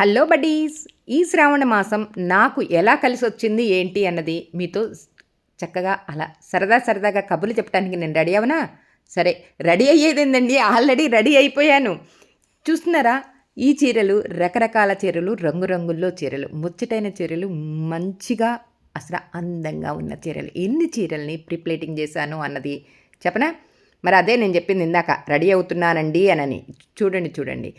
Hello buddies ఈ శ్రావణ మాసం నాకు ఎలా కలిసి వచ్చింది ఏంటి అన్నది మీతో చక్కగా అలా సరదా సరదాగా కబుర్లు చెప్పడానికి నేను రెడీ అవనా? సరే రెడీ అయ్యేదేందండి? ఆల్రెడీ రెడీ అయిపోయాను. చూస్తున్నారా? ఈ చీరలు రకరకాల చీరలు రంగురంగుల్లో చీరలు ముచ్చటైన చీరలు మంచిగా అసలు అందంగా ఉన్న చీరలు. ఎన్ని చీరల్ని ప్రిప్లేటింగ్ చేశాను అన్నది చెప్పనా? మరి అదే నేను చెప్పింది ఇందాక రెడీ అవుతున్నానండి అనని. చూడండి చూడండి.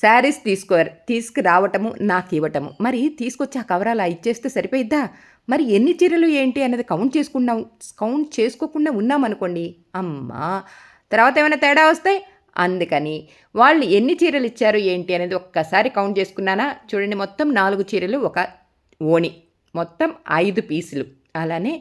శారీస్ తీసుకో తీసుకురావటము నాకు ఇవ్వటము మరి తీసుకొచ్చి ఆ కవర్ అలా ఇచ్చేస్తే సరిపోయిద్దా? మరి ఎన్ని చీరలు ఏంటి అనేది కౌంట్ చేసుకున్నాం కౌంట్ చేసుకోకుండా ఉన్నామనుకోండి అమ్మా! తర్వాత ఏమైనా తేడా వస్తే? అందుకని. వాళ్ళు ఎన్ని చీరలు ఇచ్చారు ఏంటి అనేది ఒక్కసారి కౌంట్ చేసుకున్నానా? చూడండి మొత్తం నాలుగు చీరలు ఒక ఓణి. మొత్తం ఐదు పీసులు. అలానే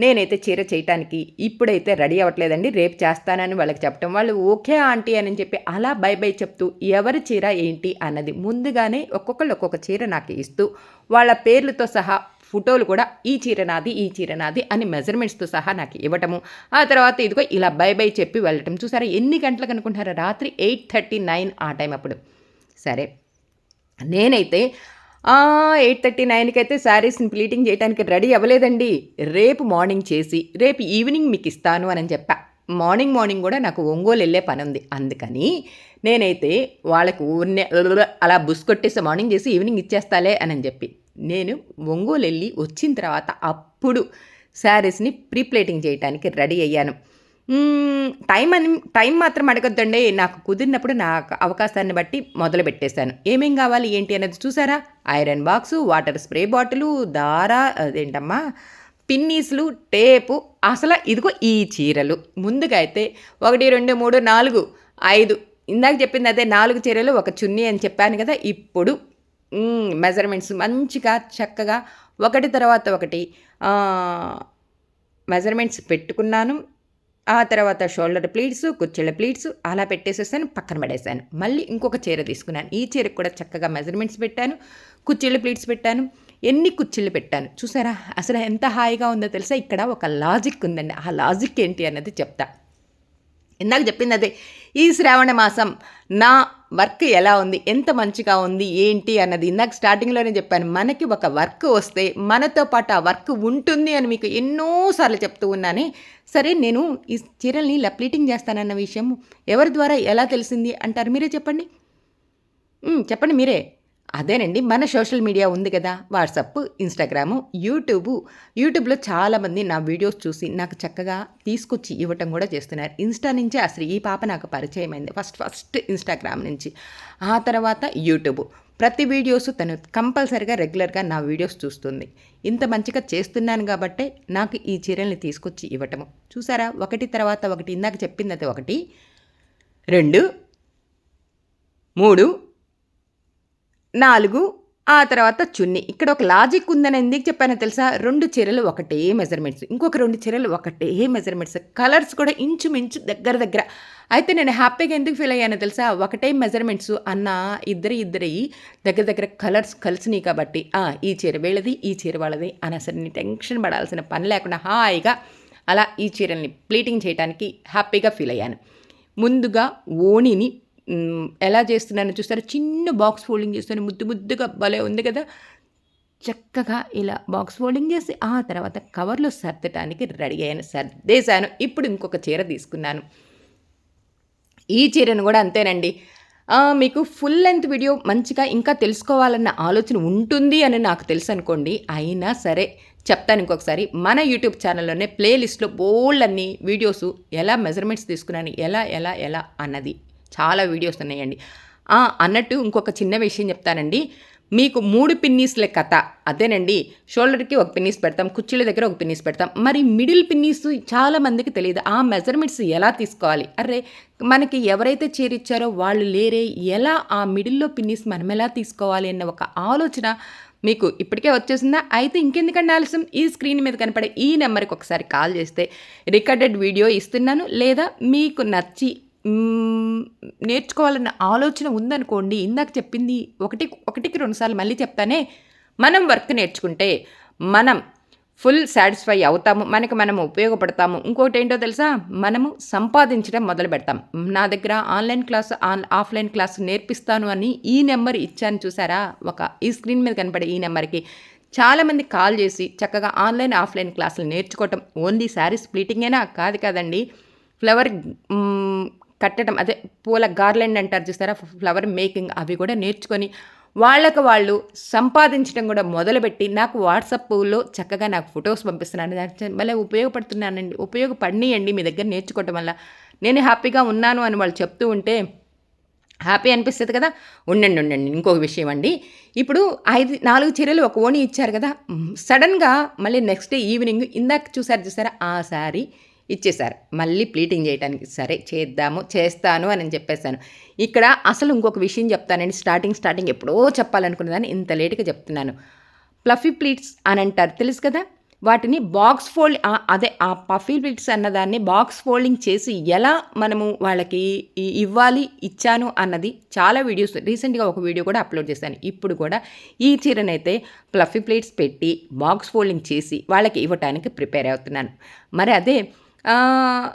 నేనైతే చీర చేయటానికి ఇప్పుడైతే రెడీ అవ్వట్లేదండి. రేపు చేస్తానని వాళ్ళకి చెప్పటం. వాళ్ళు ఓకే ఆంటీ అని చెప్పి అలా బై బై చెప్తూ ఎవరి చీర ఏంటి అన్నది ముందుగానే ఒక్కొక్కళ్ళు ఒక్కొక్క చీర నాకు ఇస్తూ వాళ్ళ పేర్లతో సహా ఫోటోలు కూడా ఈ చీర నాది ఈ చీర నాది అని మెజర్మెంట్స్తో సహా నాకు ఇవ్వటము. ఆ తర్వాత ఇదిగో ఇలా బై బై చెప్పి వెళ్ళటం. చూసారా ఎన్ని గంటలకు అనుకుంటారా రాత్రి ఎయిట్ థర్టీ నైన్ ఆ టైం అప్పుడు. సరే. నేనైతే ఎయిట్ థర్టీ నైన్కి అయితే శారీస్ని ప్లీటింగ్ చేయడానికి రెడీ అవ్వలేదండి. రేపు మార్నింగ్ చేసి రేపు ఈవినింగ్ మీకు ఇస్తాను అని చెప్పా. మార్నింగ్ మార్నింగ్ కూడా నాకు ఒంగోలు వెళ్ళే పని ఉంది అందుకని నేనైతే వాళ్ళకు ఊరినే అలా బుస్ కొట్టేసి మార్నింగ్ చేసి ఈవినింగ్ ఇచ్చేస్తాలే అని చెప్పి నేను ఒంగోలు వెళ్ళి వచ్చిన తర్వాత అప్పుడు శారీస్ని ప్రీప్లేటింగ్ చేయడానికి రెడీ అయ్యాను. టైం అని టైం మాత్రం అడగొద్దండి. నాకు కుదిరినప్పుడు నా అవకాశాన్ని బట్టి మొదలు పెట్టేశాను. ఏమేం కావాలి ఏంటి అనేది చూసారా? Iron box water spray bottle దార అదేంటమ్మా? పిన్నీసులు టేపు. అసలు ఇదిగో ఈ చీరలు. ముందుగా అయితే ఒకటి రెండు మూడు నాలుగు ఐదు. ఇందాక చెప్పింది అదే నాలుగు చీరలు ఒక చున్నీ అని చెప్పాను కదా ఇప్పుడు మెజర్మెంట్స్ మంచిగా చక్కగా ఒకటి తర్వాత ఒకటి మెజర్మెంట్స్ పెట్టుకున్నాను. ఆ తర్వాత షోల్డర్ ప్లీట్స్ కుర్చీల ప్లీట్స్ అలా పెట్టేసేసాను పక్కన పడేసాను. మళ్ళీ ఇంకొక చీర తీసుకున్నాను. ఈ చీరకు కూడా చక్కగా మెజర్మెంట్స్ పెట్టాను కుర్చీల ప్లీట్స్ పెట్టాను ఎన్ని కుర్చీలు పెట్టాను. చూసారా? అసలు ఎంత హాయిగా ఉందో తెలుసా? ఇక్కడ ఒక లాజిక్ ఉందండి. ఆ లాజిక్ ఏంటి అన్నది చెప్తా. ఇందాక చెప్పింది అదే. ఈ శ్రావణ మాసం నా వర్క్ ఎలా ఉంది? ఎంత మంచిగా ఉంది? ఏంటి? అన్నది ఇందాక స్టార్టింగ్లోనే చెప్పాను. మనకి ఒక వర్క్ వస్తే మనతో పాటు ఆ వర్క్ ఉంటుంది అని మీకు ఎన్నోసార్లు చెప్తూ ఉన్నానే. సరే నేను ఈ చీరల్ని లప్లీటింగ్ చేస్తానన్న విషయం ఎవరి ద్వారా ఎలా తెలిసింది? అంటారు. మీరే చెప్పండి. చెప్పండి మీరే. అదేనండి మన సోషల్ మీడియా ఉంది కదా వాట్సప్ ఇన్స్టాగ్రాము యూట్యూబు. యూట్యూబ్లో చాలామంది నా వీడియోస్ చూసి నాకు చక్కగా తీసుకొచ్చి ఇవ్వటం కూడా చేస్తున్నారు. ఇన్స్టా నుంచే అసలు ఈ పాప నాకు పరిచయం అయింది. ఫస్ట్ ఫస్ట్ ఇన్స్టాగ్రామ్ నుంచి. ఆ తర్వాత యూట్యూబ్. ప్రతి వీడియోస్ తను కంపల్సరిగా రెగ్యులర్గా నా వీడియోస్ చూస్తుంది. ఇంత మంచిగా చేస్తున్నాను కాబట్టే నాకు ఈ చీరల్ని తీసుకొచ్చి ఇవ్వటము. చూసారా? ఒకటి తర్వాత ఒకటి. ఇందాక చెప్పింది అది ఒకటి. రెండు మూడు నాలుగు ఆ తర్వాత చున్నీ. ఇక్కడ ఒక లాజిక్ ఉందని ఎందుకు చెప్పానో తెలుసా? రెండు చీరలు ఒకటే మెజర్మెంట్స్. ఇంకొక రెండు చీరలు ఒకటే మెజర్మెంట్స్. కలర్స్ కూడా ఇంచుమించు దగ్గర దగ్గర. అయితే నేను హ్యాపీగా ఎందుకు ఫీల్ అయ్యానో తెలుసా? ఒకటే మెజర్మెంట్స్ అన్న ఇద్దరి ఇద్దరి దగ్గర దగ్గర కలర్స్ కలిసినాయి కాబట్టి. ఈ చీర వీళ్ళది ఈ చీర వాళ్ళది అని అసలు టెన్షన్ పడాల్సిన పని లేకుండా హాయిగా అలా ఈ చీరల్ని ప్లీటింగ్ చేయడానికి హ్యాపీగా ఫీల్ అయ్యాను. ముందుగా ఓణిని ఎలా చేస్తున్నానో చూస్తారు? చిన్న బాక్స్ ఫోల్డింగ్ చేస్తాను. ముద్దు ముద్దుగా భలే ఉంది కదా? చక్కగా ఇలా బాక్స్ ఫోల్డింగ్ చేసి ఆ తర్వాత కవర్లో సర్దటానికి రెడీ అయ్యాను. సర్దేశాను. ఇప్పుడు ఇంకొక చీర తీసుకున్నాను. ఈ చీరను కూడా అంతేనండి. మీకు ఫుల్ లెంత్ వీడియో మంచిగా ఇంకా తెలుసుకోవాలన్న ఆలోచన ఉంటుంది అని నాకు తెలుసు అనుకోండి అయినా సరే చెప్తాను ఇంకొకసారి. మన యూట్యూబ్ ఛానల్లోనే ప్లేలిస్ట్లో బోల్డ్ అన్ని వీడియోస్ ఎలా మెజర్మెంట్స్ తీసుకున్నాను ఎలా ఎలా ఎలా అన్నది చాలా వీడియోస్ ఉన్నాయండి. అన్నట్టు ఇంకొక చిన్న విషయం చెప్తానండి. మీకు మూడు పిన్నీస్ల కథ. అదేనండి షోల్డర్కి ఒక పిన్నీస్ పెడతాం కుర్చీల దగ్గర ఒక పిన్నీస్ పెడతాం. మరి మిడిల్ పిన్నీస్ చాలా మందికి తెలియదు. ఆ మెజర్మెంట్స్ ఎలా తీసుకోవాలి? అరే మనకి ఎవరైతే చేరిచ్చారో వాళ్ళు లేరే ఎలా ఆ మిడిల్లో పిన్నీస్ మనం ఎలా తీసుకోవాలి అన్న ఒక ఆలోచన మీకు ఇప్పటికే వచ్చేసిందా? అయితే ఇంకెందుకంటే ఆలస్యం? ఈ స్క్రీన్ మీద కనపడే ఈ నెంబర్కి ఒకసారి కాల్ చేస్తే రికార్డెడ్ వీడియో ఇస్తున్నాను. లేదా మీకు నచ్చి నేర్చుకోవాలన్న ఆలోచన ఉందనుకోండి ఇందాక చెప్పింది ఒకటి ఒకటికి రెండుసార్లు మళ్ళీ చెప్తానే మనం వర్క్ నేర్చుకుంటే మనం ఫుల్ సాటిస్ఫై అవుతాము మనకి మనం ఉపయోగపడతాము. ఇంకోటి ఏంటో తెలుసా? మనము సంపాదించడం మొదలు పెడతాం. నా దగ్గర online class on offline class నేర్పిస్తాను అని ఈ నెంబర్ ఇచ్చాను చూసారా? ఒక ఈ స్క్రీన్ మీద కనపడే ఈ నెంబర్కి. చాలామంది కాల్ చేసి చక్కగా ఆన్లైన్ ఆఫ్లైన్ క్లాసులు నేర్చుకోవటం. ఓన్లీ శారీ స్ప్లిటింగేనా కాదు కాదండి. ఫ్లవర్ కట్టడం అదే పూల గార్లెండ్ అంటారు చూస్తారా? ఫ్లవర్ మేకింగ్ అవి కూడా నేర్చుకొని వాళ్ళకు వాళ్ళు సంపాదించడం కూడా మొదలుపెట్టి నాకు వాట్సాప్లో చక్కగా నాకు ఫొటోస్ పంపిస్తున్నాను. మళ్ళీ ఉపయోగపడుతున్నానండి. ఉపయోగపడినాయండి మీ దగ్గర నేర్చుకోవటం వల్ల. నేను హ్యాపీగా ఉన్నాను అని వాళ్ళు చెప్తూ ఉంటే హ్యాపీ అనిపిస్తుంది కదా? ఉండండి ఉండండి. ఇంకొక విషయం అండి. ఇప్పుడు ఐదు నాలుగు చీరలు ఒక ఓణి ఇచ్చారు కదా? సడన్గా మళ్ళీ నెక్స్ట్ డే ఈవినింగ్ ఇందాక చూసారు చూసారా? ఆ శారీ ఇచ్చేశారు. మళ్ళీ ప్లీటింగ్ చేయడానికి సరే చేద్దాము చేస్తాను అని చెప్పేశాను. ఇక్కడ అసలు ఇంకొక విషయం చెప్తానండి. స్టార్టింగ్ స్టార్టింగ్ ఎప్పుడో చెప్పాలనుకున్నదాన్ని ఇంత లేట్గా చెప్తున్నాను. ప్లఫీ ప్లీట్స్ అని అంటారు తెలుసు కదా? వాటిని బాక్స్ ఫోల్డ్ అదే ఆ పఫీ ప్లీట్స్ అన్నదాన్ని బాక్స్ ఫోల్డింగ్ చేసి ఎలా మనము వాళ్ళకి ఇవ్వాలి ఇచ్చాను అన్నది చాలా వీడియోస్ రీసెంట్గా ఒక వీడియో కూడా అప్లోడ్ చేశాను. ఇప్పుడు కూడా ఈ చీరనైతే ప్లఫీ ప్లేట్స్ పెట్టి బాక్స్ ఫోల్డింగ్ చేసి వాళ్ళకి ఇవ్వటానికి ప్రిపేర్ అవుతున్నాను. మరి అదే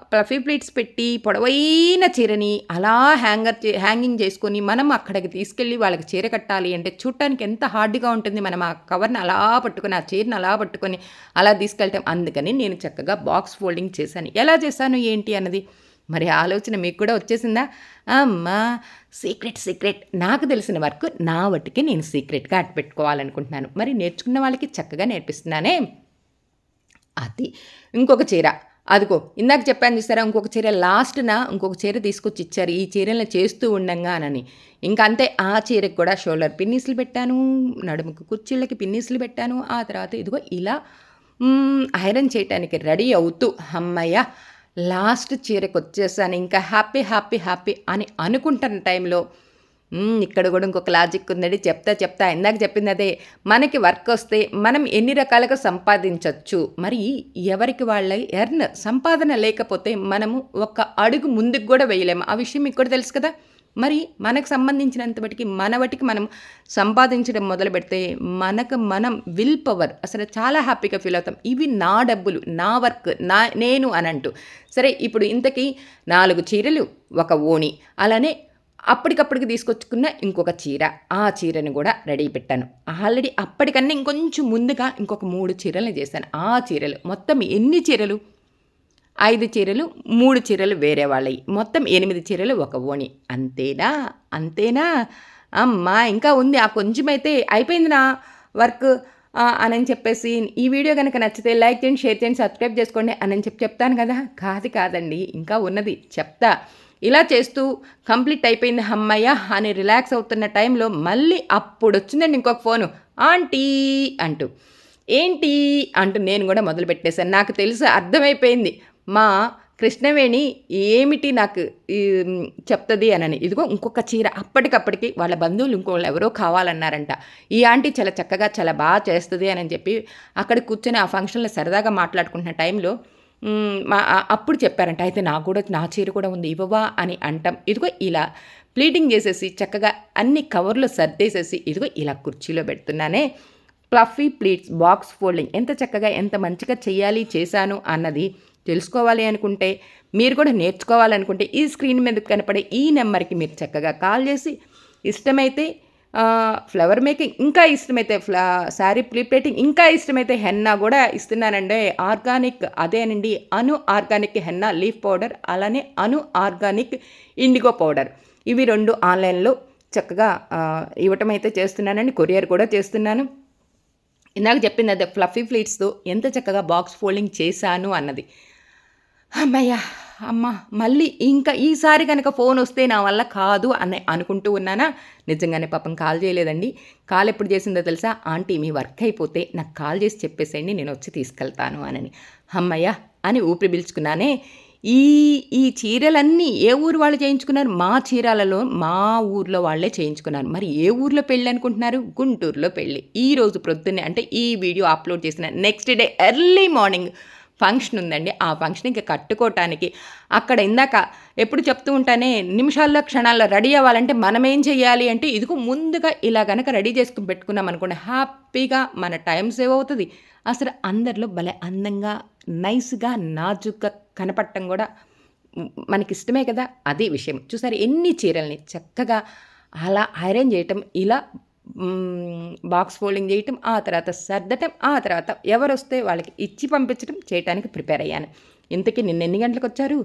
ఫ్లఫీ ప్లేట్స్ పెట్టి పొడవైన చీరని అలా హ్యాంగర్ హ్యాంగింగ్ చేసుకొని మనం అక్కడికి తీసుకెళ్ళి వాళ్ళకి చీర కట్టాలి అంటే చూడటానికి ఎంత హార్డ్గా ఉంటుంది మనం ఆ కవర్ని అలా పట్టుకొని ఆ చీరని అలా పట్టుకొని అలా తీసుకెళ్తాం. అందుకని నేను చక్కగా బాక్స్ ఫోల్డింగ్ చేశాను. ఎలా చేశాను ఏంటి అన్నది? మరి ఆలోచన మీకు కూడా వచ్చేసిందా? అమ్మా సీక్రెట్ సీక్రెట్. నాకు తెలిసిన వర్క్ నా వట్టికి నేను సీక్రెట్గా అట్టు పెట్టుకోవాలనుకుంటున్నాను మరి నేర్చుకున్న వాళ్ళకి చక్కగా నేర్పిస్తున్నానే. అది ఇంకొక చీర. అదిగో ఇందాక చెప్పాను చూసారా ఇంకొక చీర లాస్ట్న ఇంకొక చీర తీసుకొచ్చి ఇచ్చారు. ఈ చీరలను చేస్తూ ఉండంగానని ఇంకా అంతే ఆ చీరకు కూడా షోల్డర్ పిన్నీసులు పెట్టాను నడుముకు కుర్చీళ్ళకి పిన్నీసులు పెట్టాను. ఆ తర్వాత ఇదిగో ఇలా ఐరన్ చేయటానికి రెడీ అవుతూ అమ్మయ్య లాస్ట్ చీరకు వచ్చేసాను. ఇంకా హ్యాపీ హ్యాపీ హ్యాపీ అని అనుకుంటున్న టైంలో ఇక్కడ కూడా ఇంకొక లాజిక్ ఉందండి. చెప్తా చెప్తా ఇందాక చెప్పింది అదే. మనకి వర్క్ వస్తే మనం ఎన్ని రకాలుగా సంపాదించవచ్చు మరి ఎవరికి వాళ్ళ ఎర్న్ సంపాదన లేకపోతే మనము ఒక అడుగు ముందుకు కూడా వేయలేము. ఆ విషయం మీకు కూడా తెలుసు కదా? మరి మనకు సంబంధించినంత బట్టికి మన బట్టికి మనం సంపాదించడం మొదలు పెడితే మనకు మనం విల్ పవర్ అసలు చాలా హ్యాపీగా ఫీల్ అవుతాం. ఇవి నా డబ్బులు నా వర్క్ నా నేను అని అంటూ సరే ఇప్పుడు ఇంతకీ నాలుగు చీరలు ఒక ఓణి అలానే అప్పటికప్పటికి తీసుకొచ్చుకున్న ఇంకొక చీర. ఆ చీరను కూడా రెడీ పెట్టాను. ఆల్రెడీ అప్పటికన్నా ఇంకొంచెం ముందుగా ఇంకొక మూడు చీరలు చేశాను. ఆ చీరలు మొత్తం ఎన్ని చీరలు? ఐదు చీరలు మూడు చీరలు వేరే వాళ్ళవి మొత్తం ఎనిమిది చీరలు ఒక ఓణి. అంతేనా? అంతేనా? అమ్మా ఇంకా ఉంది. ఆ కొంచెమైతే అయిపోయింది నా వర్క్ అని చెప్పేసి ఈ వీడియో కనుక నచ్చితే లైక్ చేయండి షేర్ చేయండి సబ్స్క్రైబ్ చేసుకోండి అని చెప్పి చెప్తాను కదా. కాదు కాదండి ఇంకా ఉన్నది. చెప్తా. ఇలా చేస్తూ కంప్లీట్ అయిపోయింది అమ్మయ్య అని రిలాక్స్ అవుతున్న టైంలో మళ్ళీ అప్పుడు వచ్చిందండి ఇంకొక ఫోను. ఆంటీ అంటూ. ఏంటి అంటూ నేను కూడా మొదలు పెట్టేశాను. నాకు తెలుసు అర్థమైపోయింది. మా కృష్ణవేణి ఏమిటి నాకు చెప్తుంది అనని. ఇదిగో ఇంకొక చీర. అప్పటికప్పటికి వాళ్ళ బంధువులు ఇంకోళ్ళు ఎవరో కావాలన్నారంట. ఈ ఆంటీ చాలా చక్కగా చాలా బాగా చేస్తుంది అని చెప్పి అక్కడ కూర్చొని ఆ ఫంక్షన్లో సరదాగా మాట్లాడుకుంటున్న టైంలో అప్పుడు చెప్పారంట అయితే నాకు కూడా నా చీర కూడా ఉంది ఇవ్వవా? అని అంటాం. ఇదిగో ఇలా ప్లీటింగ్ చేసేసి చక్కగా అన్ని కవర్లు సర్దేసేసి ఇదిగో ఇలా కుర్చీలో పెడుతున్నానే. ప్లఫీ ప్లీట్స్ బాక్స్ ఫోల్డింగ్ ఎంత చక్కగా ఎంత మంచిగా చేయాలి చేశాను అన్నది తెలుసుకోవాలి అనుకుంటే మీరు కూడా నేర్చుకోవాలనుకుంటే ఈ స్క్రీన్ మీద కనపడే ఈ నెంబర్కి మీరు చక్కగా కాల్ చేసి ఇష్టమైతే ఫ్లవర్ మేకింగ్ ఇంకా ఇష్టమైతే ఫ్లా శారీ ప్లీప్లేటింగ్ ఇంకా ఇష్టమైతే హెన్నా కూడా ఇస్తున్నానండి. ఆర్గానిక్ అదేనండి అను ఆర్గానిక్ హెన్నా లీఫ్ పౌడర్ అలానే అను ఆర్గానిక్ ఇండిగో పౌడర్. ఇవి రెండు ఆన్లైన్లో చక్కగా ఇవ్వటం అయితే చేస్తున్నానండి. కొరియర్ కూడా చేస్తున్నాను. ఇందాక చెప్పింది అదే ఫ్లఫీ ఫ్లీట్స్తో ఎంత చక్కగా బాక్స్ ఫోల్డింగ్ చేశాను అన్నది. అమ్మయ్యా! అమ్మ మళ్ళీ ఇంకా ఈసారి కనుక ఫోన్ వస్తే నా వల్ల కాదు అని అనుకుంటూ ఉన్నానా? నిజంగానే పాపం కాల్ చేయలేదండి. కాల్ ఎప్పుడు చేసిందో తెలుసా? ఆంటీ మీ వర్క్ అయిపోతే నాకు కాల్ చేసి చెప్పేసేయండి నేను వచ్చి తీసుకెళ్తాను అని అమ్మయ్య అని ఊపిరి పిలుచుకున్నానే. ఈ ఈ చీరలన్నీ ఏ ఊరు వాళ్ళు చేయించుకున్నారు? మా చీరాలలో మా ఊర్లో వాళ్ళే చేయించుకున్నారు. మరి ఏ ఊర్లో పెళ్ళి అనుకుంటున్నారు? గుంటూరులో పెళ్ళి. ఈ రోజు ప్రొద్దున్నే అంటే ఈ వీడియో అప్లోడ్ చేసిన next day early morning function ఉందండి. ఆ ఫంక్షన్కి కట్టుకోవటానికి అక్కడ ఇందాక ఎప్పుడు చెప్తూ ఉంటానే నిమిషాల్లో క్షణాల్లో రెడీ అవ్వాలంటే మనం ఏం చేయాలి అంటే ఇదిగో ముందుగా ఇలా కనుక రెడీ చేసుకుని పెట్టుకున్నాం అనుకోండి హ్యాపీగా మన టైం సేవ్ అవుతుంది. అసలు అందరిలో భలే అందంగా నైస్గా నాజుగ్గా కనపడటం కూడా మనకి ఇష్టమే కదా. అదే విషయం. చూసారు ఎన్ని చీరల్ని చక్కగా అలా ఐరన్ చేయటం ఇలా బాక్స్ ఫోల్డింగ్ చేయటం ఆ తర్వాత సర్దటం ఆ తర్వాత ఎవరు వస్తే వాళ్ళకి ఇచ్చి పంపించడం చేయడానికి ప్రిపేర్ అయ్యాను. ఇంతకీ నిన్న ఎన్ని గంటలకు వచ్చారు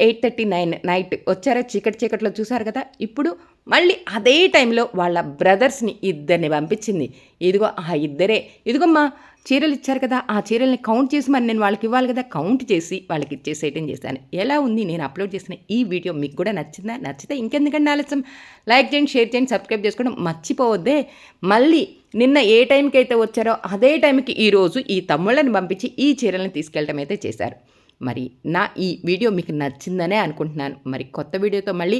ఎయిట్ థర్టీ నైన్ నైట్ వచ్చారా? చీకటి చీకట్లో చూసారు కదా? ఇప్పుడు మళ్ళీ అదే టైంలో వాళ్ళ బ్రదర్స్ని ఇద్దరిని పంపించింది. ఇదిగో ఆ ఇద్దరే. ఇదిగోమ్మా చీరలు ఇచ్చారు కదా ఆ చీరల్ని కౌంట్ చేసి మరి నేను వాళ్ళకి ఇవ్వాలి కదా? కౌంట్ చేసి వాళ్ళకి ఇచ్చేసేయటం చేశాను. ఎలా ఉంది? నేను అప్లోడ్ చేసిన ఈ వీడియో మీకు కూడా నచ్చిందా? నచ్చితే ఇంకెందుకంటే ఆలస్యం? లైక్ చేయండి షేర్ చేయండి సబ్స్క్రైబ్ చేసుకోవడం మర్చిపోవద్దే. మళ్ళీ నిన్న ఏ టైంకి అయితే వచ్చారో అదే టైంకి ఈరోజు ఈ తమ్ముళ్ళని పంపించి ఈ చీరలను తీసుకెళ్ళటం అయితే చేశారు. మరి నా ఈ వీడియో మీకు నచ్చిందనే అనుకుంటున్నాను. మరి కొత్త వీడియోతో మళ్ళీ